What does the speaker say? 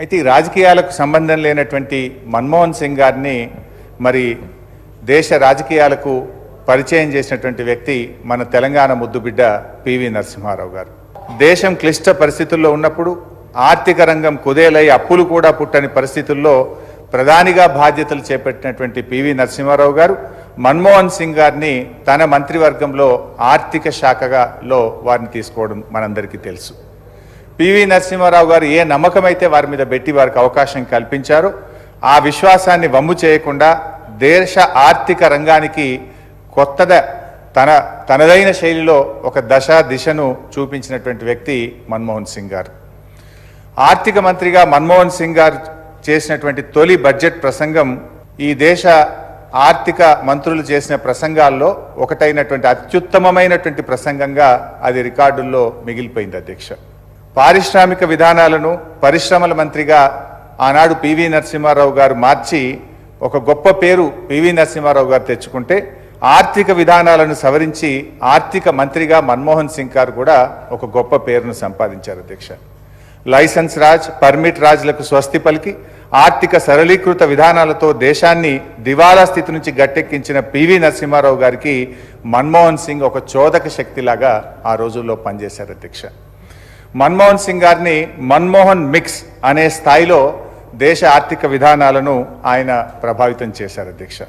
అయితే ఈ రాజకీయాలకు సంబంధం లేనటువంటి మన్మోహన్ సింగ్ గారిని మరి దేశ రాజకీయాలకు పరిచయం చేసినటువంటి వ్యక్తి మన తెలంగాణ ముద్దుబిడ్డ పివి నరసింహారావు గారు. దేశం క్లిష్ట పరిస్థితుల్లో ఉన్నప్పుడు ఆర్థిక రంగం కుదేలై అప్పులు కూడా పుట్టని పరిస్థితుల్లో ప్రధానిగా బాధ్యతలు చేపట్టినటువంటి పివి నరసింహారావు గారు మన్మోహన్ సింగ్ గారిని తన మంత్రివర్గంలో ఆర్థిక శాఖగా లో వారిని తీసుకోవడం మనందరికీ తెలుసు. పివి నరసింహారావు గారు ఏ నమ్మకం అయితే వారి మీద పెట్టి వారికి అవకాశం కల్పించారో ఆ విశ్వాసాన్ని వమ్ము చేయకుండా దేశ ఆర్థిక రంగానికి కొత్తద తన తనదైన శైలిలో ఒక దశ దిశను చూపించినటువంటి వ్యక్తి మన్మోహన్ సింగ్ గారు. ఆర్థిక మంత్రిగా మన్మోహన్ సింగ్ గారు చేసినటువంటి తొలి బడ్జెట్ ప్రసంగం ఈ దేశ ఆర్థిక మంత్రులు చేసిన ప్రసంగాల్లో ఒకటైనటువంటి అత్యుత్తమమైనటువంటి ప్రసంగంగా అది రికార్డుల్లో మిగిలిపోయింది అధ్యక్ష. పారిశ్రామిక విధానాలను పరిశ్రమల మంత్రిగా ఆనాడు పివి నరసింహారావు గారు మార్చి ఒక గొప్ప పేరు పివి నరసింహారావు గారు తెచ్చుకుంటే ఆర్థిక విధానాలను సవరించి ఆర్థిక మంత్రిగా మన్మోహన్ సింగ్ గారు కూడా ఒక గొప్ప పేరును సంపాదించారు అధ్యక్ష. లైసెన్స్ రాజ్ పర్మిట్ రాజ్లకు స్వస్తి పలికి ఆర్థిక సరళీకృత విధానాలతో దేశాన్ని దివాలా స్థితి నుంచి గట్టెక్కించిన పివి నరసింహారావు గారికి మన్మోహన్ సింగ్ ఒక చోదక శక్తిలాగా ఆ రోజుల్లో పనిచేశారు అధ్యక్ష. మన్మోహన్ సింగ్ గారిని మన్మోహన్ మిక్స్ అనే స్థాయిలో దేశ ఆర్థిక విధానాలను ఆయన ప్రభావితం చేశారు అధ్యక్ష.